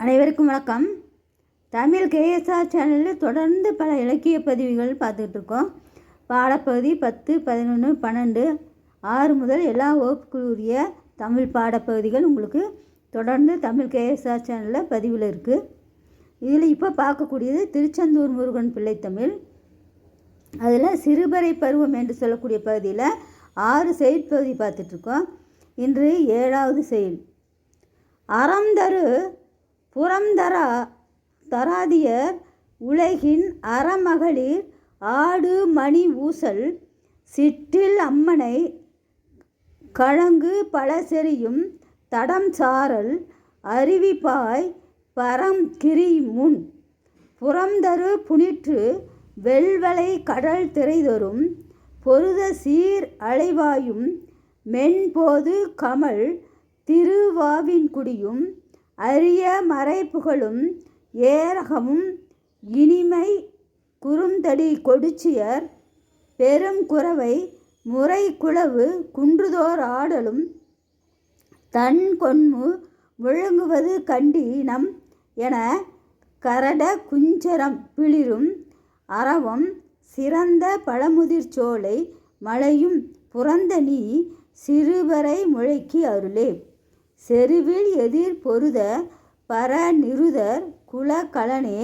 அனைவருக்கும் வணக்கம். தமிழ் கேஎஸ்ஆர் சேனலில் தொடர்ந்து பல இலக்கிய பதிவுகள் பார்த்துக்கிட்டு இருக்கோம் பாடப்பகுதி பத்து பதினொன்று பன்னெண்டு ஆறு முதல் எல்லா வகுப்புக்குரிய தமிழ் பாடப்பகுதிகள் உங்களுக்கு தொடர்ந்து தமிழ் கேஎஸ்ஆர் சேனலில் பதிவில் இருக்குது இதில் இப்போ பார்க்கக்கூடியது திருச்செந்தூர் முருகன் பிள்ளைத்தமிழ் அதில் சிறுபறை பருவம் என்று சொல்லக்கூடிய பகுதியில் ஆறு செயல் பகுதி பார்த்துட்ருக்கோம். இன்று ஏழாவது செயல். அறம் தரு புறந்தரா தராதியர் உலகின் அறமகளிர் ஆடு மணி ஊசல் சிற்றில் அம்மனை கழங்கு பல செறியும் தடம் சாரல் அருவிப்பாய் பரம் கிரி முன். புறந்தரு புனிற்று வெல்வலை கடல் திரைதொரும் பொருத சீர் அலைவாயும் மென்போது கமல் திருவாவின்குடியும் அரிய மறைப்புகளும் ஏரகமும் இனிமை குறுந்தடி கொடுச்சியர் பெரும் குறவை முறை குளவு குன்றுதோர் ஆடலும் தன் கொன்மு முழங்குவது கண்டீனம் என கரட குஞ்சரம் பிளிரும் அறவம் சிறந்த பழமுதிர் சோலை புறந்த நீ சிறுவரை முழைக்கி அருளே. செருவில் எதிர் பொருத பர நிருதர் குல கலனே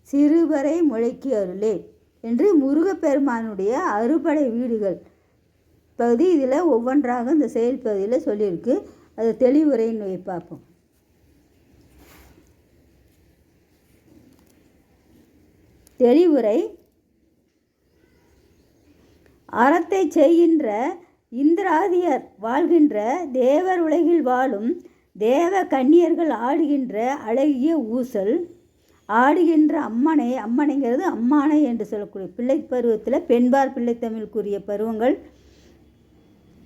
சிறுவரை முளைக்கி அருளே என்று முருகப்பெருமானுடைய அறுபடை வீடுகள். பகுதி இதில் ஒவ்வொன்றாக இந்த செயல் பகுதியில் சொல்லியிருக்கு. அது தெளிவுரைன்னு பார்ப்போம். தெளிவுரை. அறத்தை செய்கின்ற இந்திராதியர் வாழ்கின்ற தேவர் உலகில் வாழும் தேவ கன்னியர்கள் ஆடுகின்ற அழகிய ஊசல் ஆடுகின்ற அம்மனை அம்மனைங்கிறது அம்மானை என்று சொல்லக்கூடிய பிள்ளை பருவத்தில் பெண்பார் பிள்ளைத்தமிழுக்குரிய பருவங்கள்.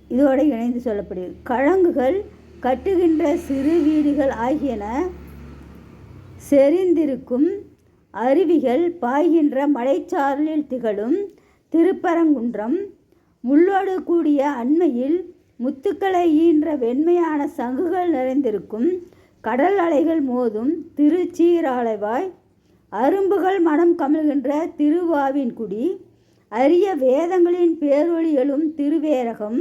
இதோடு இணைந்து சொல்லப்படுகிறது. கழங்குகள் கட்டுகின்ற சிறு வீடுகள் ஆகியன செறிந்திருக்கும் அருவிகள் பாய்கின்ற மலைச்சாரலில் திகழும் திருப்பரங்குன்றம் முள்ளோடு கூடிய அண்மையில் முத்துக்களை ஈன்ற வெண்மையான சங்குகள் நிறைந்திருக்கும் கடல் அலைகள் மோதும் திருச்சீராளைவாய் அரும்புகள் மனம் கமழ்கின்ற திருவாவின்குடி அரிய வேதங்களின் பேரொழிகளும் திருவேரகம்.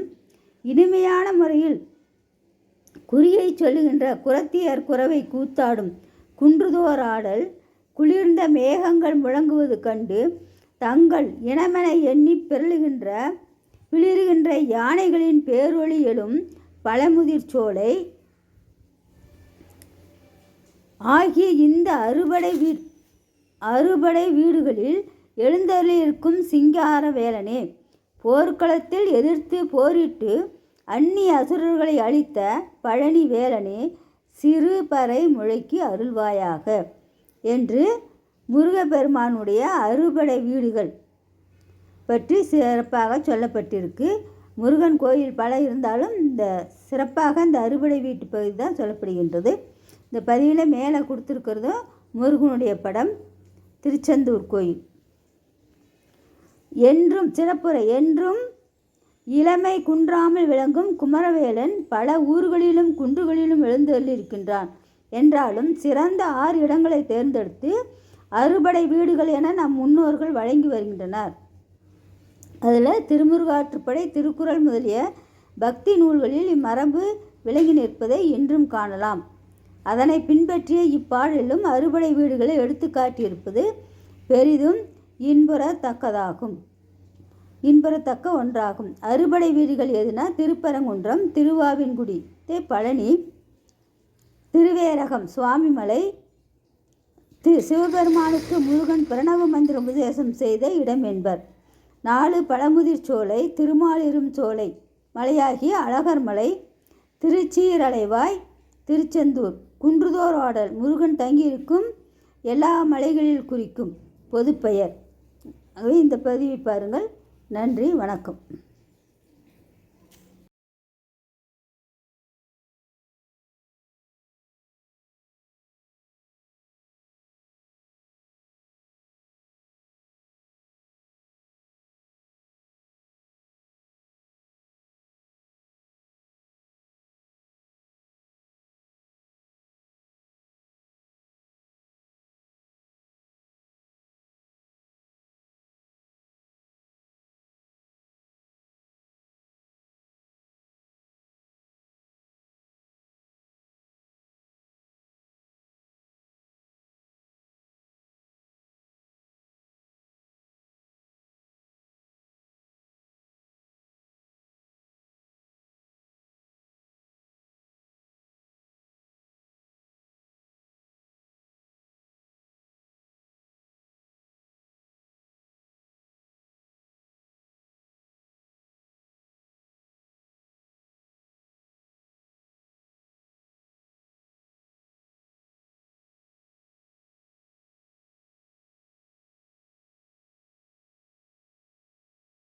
இனிமையான முறையில் குறியை சொல்லுகின்ற குரத்தியர் குறவை கூத்தாடும் குன்றுதோர் ஆடல் குளிர்ந்த மேகங்கள் முழங்குவது கண்டு தங்கள் இனமென எண்ணி பெருளுகின்ற பிளிருகின்ற யானைகளின் பேரொளி எழும் பழமுதிர் சோலை ஆகிய இந்த அறுபடை வீ அறுபடை வீடுகளில் எழுந்தருளிருக்கும் சிங்கார வேலனே போர்க்களத்தில் எதிர்த்து போரிட்டு அந்நிய அசுரர்களை அழித்த பழனி வேலனே சிறுபறை முழைக்கு அருள்வாயாக. என்று முருகப்பெருமானுடைய அறுபடை வீடுகள். பற்றி சிறப்பாக சொல்லப்பட்டிருக்கு. முருகன் கோயில் பல இருந்தாலும் இந்த சிறப்பாக இந்த அறுபடை வீட்டு பகுதி தான் சொல்லப்படுகின்றது. இந்த பதிவில் மேலே கொடுத்துருக்கிறதும் முருகனுடைய படம் திருச்செந்தூர் கோயில். என்றும் சிறப்புரை என்றும் இளமை குன்றாமல் விளங்கும் குமரவேலன் பல ஊர்களிலும் குன்றுகளிலும் எழுந்தள்ளிருக்கின்றான் என்றாலும் சிறந்த ஆறு இடங்களை தேர்ந்தெடுத்து அறுபடை வீடுகள் என நம் முன்னோர்கள் வழங்கி வருகின்றனர். அதில் திருமுருகாற்றுப்படை திருக்குறள் முதலிய பக்தி நூல்களில் இம்மரபு விளங்கி நிற்பதை இன்றும் காணலாம். அதனை பின்பற்றிய இப்பாடலிலும் அறுபடை வீடுகளை எடுத்துக்காட்டியிருப்பது பெரிதும் இன்புறத்தக்கதாகும். இன்புறத்தக்க ஒன்றாகும். அறுபடை வீடுகள் எதுனா திருப்பரங்குன்றம் திருவாவின்குடி தே பழனி திருவேரகம் சுவாமிமலை திரு சிவபெருமானுக்கு முருகன் பிரணவ மந்திர உபதேசம் செய்த இடம் என்பர். நாலு பழமுதிர் சோலை திருமாலிரும் சோலை மலையாகி அழகர் மலை திருச்சீரலைவாய் திருச்செந்தூர் குன்றுதோர் ஆடல் முருகன் தங்கியிருக்கும் எல்லா மலைகளில் குறிக்கும் பொதுப்பெயர். ஆகவே இந்த பதிவை பாருங்கள். நன்றி வணக்கம்.